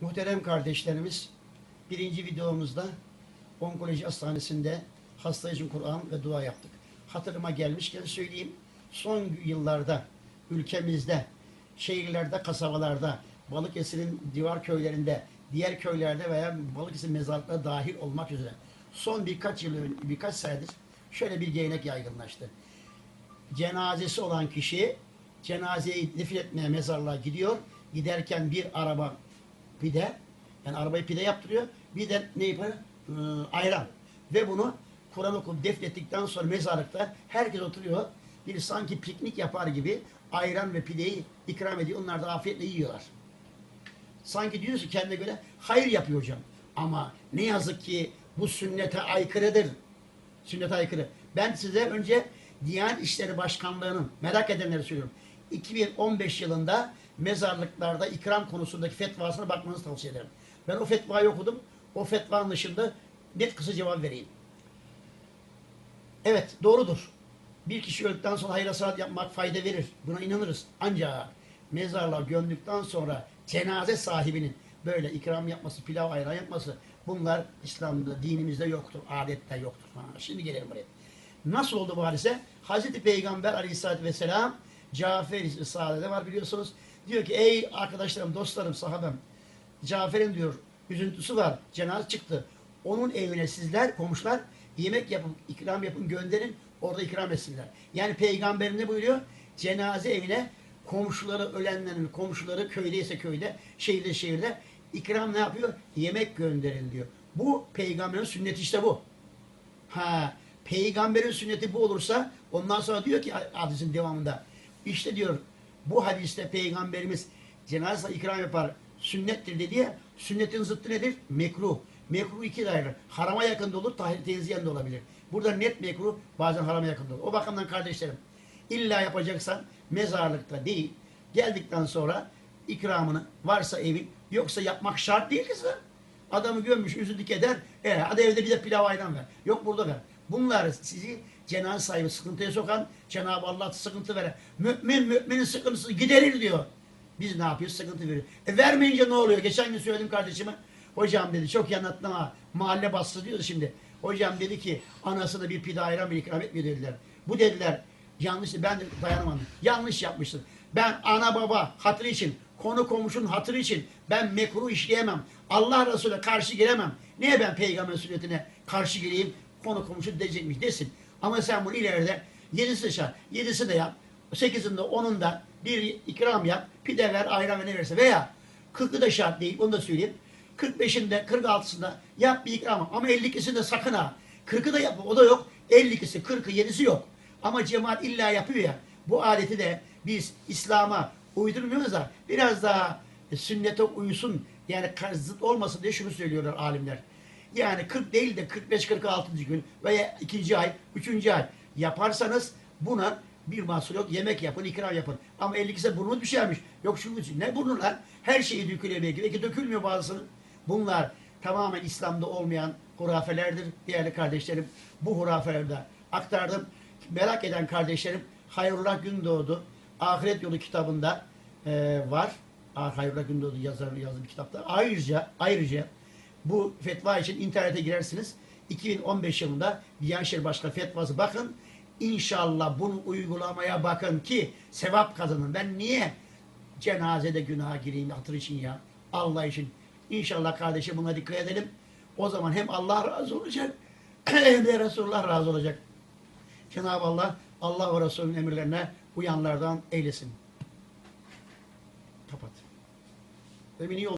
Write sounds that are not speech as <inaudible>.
Muhterem kardeşlerimiz, birinci videomuzda onkoloji hastanesinde hasta için Kur'an ve dua yaptık. Hatırıma gelmişken söyleyeyim, son yıllarda ülkemizde, şehirlerde, kasabalarda, Balıkesir'in divar köylerinde, diğer köylerde veya Balıkesir mezarlıklarına dahil olmak üzere son birkaç yıl, birkaç senedir şöyle bir gelenek yaygınlaştı. Cenazesi olan kişi cenazeyi defil etmeye mezarlığa gidiyor. Giderken bir araba pide, yani arabayı pide yaptırıyor. Bir de ne yapar? Ee, ayran. Ve bunu Kur'an okuyup defnettikten sonra mezarlıkta herkes oturuyor. Bir sanki piknik yapar gibi ayran ve pideyi ikram ediyor. Onlar da afiyetle yiyorlar. Sanki diyorsun ki kendine göre hayır yapıyor hocam. Ama ne yazık ki bu sünnete aykırıdır. Sünnete aykırı. Ben size önce Diyanet İşleri Başkanlığı'nın merak edenleri söylüyorum. 2015 yılında mezarlıklarda ikram konusundaki fetvasına bakmanızı tavsiye ederim. Ben o fetvayı okudum. O fetvanın dışında net kısa cevap vereyim. Evet doğrudur. Bir kişi öldükten sonra hayır saat yapmak fayda verir. Buna inanırız. Ancak mezarlığa gömdükten sonra cenaze sahibinin böyle ikram yapması, pilav ayran yapması bunlar İslam'da, dinimizde yoktur. Adette yoktur. Ha, şimdi gelelim buraya. Nasıl oldu bu hadise? Hazreti Peygamber aleyhissalatü vesselam Cafer-i Saadet'e var biliyorsunuz. Diyor ki ey arkadaşlarım, dostlarım, sahabem Cafer'in diyor üzüntüsü var. Cenaze çıktı. Onun evine sizler komşular yemek yapın, ikram yapın, gönderin. Orada ikram etsinler. Yani peygamber ne buyuruyor? Cenaze evine komşuları ölenlerin komşuları köydeyse köyde, şehirde şehirde ikram ne yapıyor? Yemek gönderin diyor. Bu peygamberin sünneti işte bu. Ha, peygamberin sünneti bu olursa ondan sonra diyor ki hadisin devamında işte diyor bu hadiste peygamberimiz cenaze ikram yapar sünnettir dediği sünnetin zıttı nedir? Mekruh. Mekruh iki daire. Harama yakın da olur, tahir tenziyen de olabilir. Burada net mekruh bazen harama yakın da olur. O bakımdan kardeşlerim illa yapacaksan mezarlıkta değil geldikten sonra ikramını varsa evin yoksa yapmak şart değil kızım. Adamı gömmüş, üzüldük eder. E, hadi evde bir de pilav ayran ver. Yok burada ver. Bunlar sizi cenaze sahibi sıkıntıya sokan, Cenab-ı Allah sıkıntı veren. Mümin müminin sıkıntısı giderir diyor. Biz ne yapıyoruz? Sıkıntı veriyor. E vermeyince ne oluyor? Geçen gün söyledim kardeşime. Hocam dedi çok iyi anlattın ama mahalle bastı diyordu şimdi. Hocam dedi ki anasına bir pide ayran bir ikram etmiyor dediler. Bu dediler yanlış. Ben de dayanamadım. Yanlış yapmışsın. Ben ana baba hatırı için, konu komşunun hatırı için ben mekruh işleyemem. Allah Resulüne karşı gelemem. Niye ben peygamber sünnetine karşı geleyim? Konu komşu diyecekmiş desin. Ama sen bunu ileride yedisi şart. Yedisi de yap. Sekizinde onunda bir ikram yap. Pide ver, ayran ver ne verirse. Veya kırkı da şart değil. Onu da söyleyeyim. 45'inde, 46'sında yap bir ikram. Ama 52'sinde sakın ha. 40'ı da yap. O da yok. 52'si, 40'ı, 7'si yok. Ama cemaat illa yapıyor ya. Bu adeti de biz İslam'a uydurmuyoruz da biraz daha sünnete uysun yani zıt olmasın diye şunu söylüyorlar alimler. Yani 40 değil de 45-46. gün veya ikinci ay, üçüncü ay yaparsanız buna bir mahsur yok. Yemek yapın, ikram yapın. Ama 52'se burnu düşermiş. Yok şu ne burnu lan? Her şeyi dökülüyor belki. Belki dökülmüyor bazısının. Bunlar tamamen İslam'da olmayan hurafelerdir değerli kardeşlerim. Bu hurafelerde aktardım. Merak eden kardeşlerim Hayrullah Gündoğdu Ahiret Yolu kitabında e, var. Ah, Hayrullah Gündoğdu yazar yazdığı bir kitapta. Ayrıca ayrıca bu fetva için internete girersiniz. 2015 yılında Diyanet İşleri Başkanı fetvası bakın. İnşallah bunu uygulamaya bakın ki sevap kazanın. Ben niye cenazede günaha gireyim hatır için ya? Allah için. İnşallah kardeşim buna dikkat edelim. O zaman hem Allah razı olacak <clears throat> hem de Resulullah razı olacak. Cenab-ı Allah Allah ve Resulünün emirlerine uyanlardan eylesin. Kapat. İyi ol.